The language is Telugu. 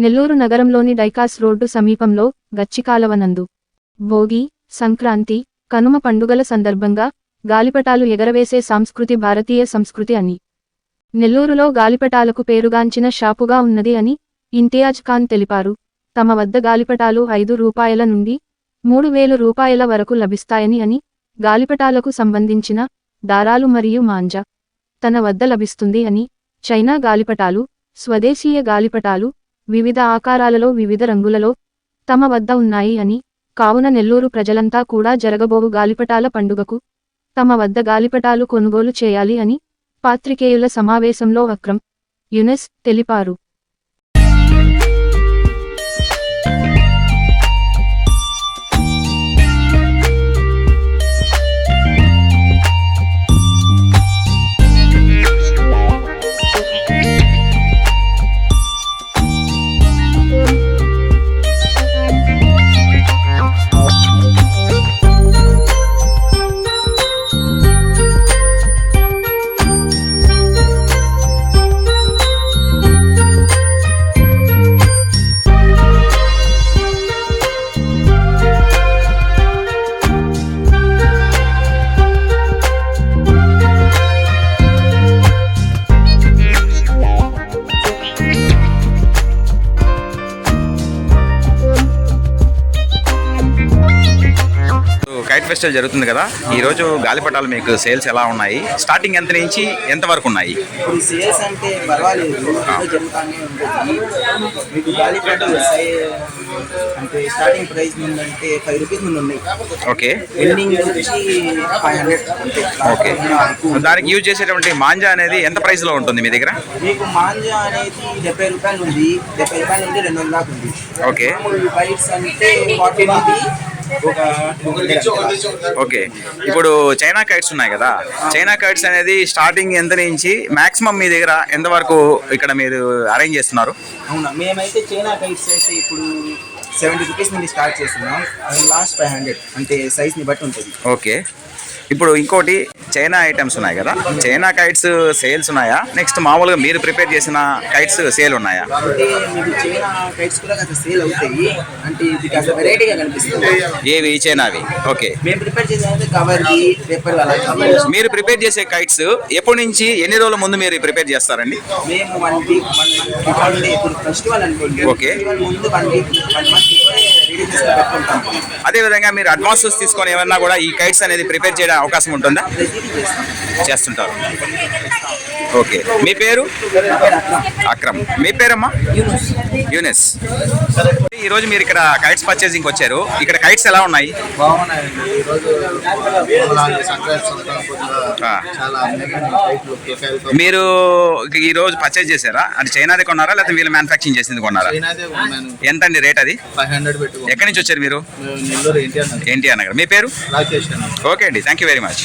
నెల్లూరు నగరంలోని డైకాస్ రోడ్డు సమీపంలో గచ్చికాలవనందు. భోగి సంక్రాంతి కనుమ పండుగల సందర్భంగా గాలిపటాలు ఎగరవేసే సంస్కృతి భారతీయ సంస్కృతి అని. నెల్లూరులో గాలిపటాలకు పేరుగాంచిన షాపుగా ఉన్నది అని ఇంతియాజ్ ఖాన్ తెలిపారు. తమ వద్ద గాలిపటాలు ఐదు రూపాయల నుండి మూడు వేలు రూపాయల వరకు లభిస్తాయని అని గాలిపటాలకు సంబంధించిన దారాలు మరియు మాంజా తన వద్ద లభిస్తుంది అని చైనా గాలిపటాలు స్వదేశీయ గాలిపటాలు వివిధ ఆకారాలలో వివిధ రంగులలో తమ వద్ద ఉన్నాయి అని. కావున నెల్లూరు ప్రజలంతా కూడా జరగబోవు గాలిపటాల పండుగకు తమ వద్ద గాలిపటాలు కొనుగోలు చేయాలి అని పాత్రికేయుల సమావేశంలో అక్రమ్ యునెస్ తెలిపారు. కైట్ ఫెస్టివల్ జరుగుతుంది కదా. ఈ రోజు గాలిపటాలు మీకు సేల్స్ ఎలా ఉన్నాయి? స్టార్టింగ్ ఎంత నుంచి ఎంత వరకు ఉన్నాయి? ఇప్పుడు సేల్స్ అంటే పర్వాలేదు. ఏదో జరుగుతానే ఉంటుంది. మీకు గాలిపట సై అంటే స్టార్టింగ్ ప్రైస్ నుండి ఫైవ్ రూపీస్ నుండి ఉన్నాయి. ఓకే. ఎండింగ్ వచ్చి ఫైవ్ హండ్రెడ్ అంతే. ఓకే. దానికి యూజ్ చేసేటువంటి మాంజా అనేది ఎంత ప్రైస్లో ఉంటుంది మీ దగ్గర? మీకు మాంజా అనేది డెబ్బై రూపాయలు ఉంది. డెబ్బై రూపాయల నుండి రెండు వందల దాకా ఉంది. ఓకే. బైట్స్ అంటే ఫార్టీ నుండి ఓకే. ఇప్పుడు చైనా కైట్స్ ఉన్నాయి కదా. చైనా కైట్స్ అనేది స్టార్టింగ్ ఎంత నుంచి మాక్సిమం మీ దగ్గర ఎంత వరకు ఇక్కడ మీరు అరేంజ్ చేస్తున్నారు? అవునా మేమైతే చైనా కైట్స్ అయితే ఇప్పుడు సెవెంటీ రూపీస్ నుండి స్టార్ట్ చేస్తున్నాం. అది లాస్ట్ ఫైవ్ హండ్రెడ్ అంటే సైజ్ని బట్టి ఉంటుంది. ఓకే. ఇప్పుడు ఇంకోటి చైనా ఐటమ్స్ ఉన్నాయి కదా చైనా కైట్స్ సేల్స్ ఉన్నాయా నెక్స్ట్ మామూలుగా మీరు ప్రిపేర్ చేసిన కైట్స్ సేల్ ఉన్నాయా అంటే మీకు చైనా కైట్స్ కూడా కాస్త సేల్ అవుతాయి అంటే ఇది కాస్త వెరైటీగా కనిపిస్తుంది ఏవి చైనావి ఓకే మేము ప్రిపేర్ చేసేది కవర్కి పేపర్ అలా కవర్ మీరు ప్రిపేర్ చేసే కైట్స్ ఎప్పటి నుంచి ఎన్ని రోజుల ముందు మీరు ప్రిపేర్ చేస్తారండి మేము one week one month before ఇప్పుడు ఫెస్టివల్ అనుకోండి Okay. ఫెస్టివల్ ముందు one week one month before ready చేసి పెట్టుకుంటాం అదే విధంగా మీరు అడ్వాన్సెస్ తీసుకొని ఏమన్నా కూడా ఈ కైట్స్ అనేది ప్రిపేర్ చేయడం అవకాశం ఉంటుందా? చేస్తుంటారు. ఓకే. మీ పేరు? అక్రమ్. మీ పేరమ్మా? యూనిస్. ఈ రోజు మీరు ఇక్కడ కైట్స్ పర్చేసింగ్ వచ్చారు. ఇక్కడ కైట్స్ ఎలా ఉన్నాయి? ఈరోజు మీరు ఈ రోజు పర్చేజ్ చేశారా? అది చైనాది కొన్నారా? లేకపోతే వీళ్ళు మ్యానుఫ్యాక్చరింగ్ చేసింది కొన్నారా? ఎంత అండి రేట్ అది? ఫైవ్ హండ్రెడ్ ఎక్కడి నుంచి వచ్చారు మీరు? ఎన్టీఆర్ నగర్. మీ పేరు? ఓకే అండి. Thank you very much.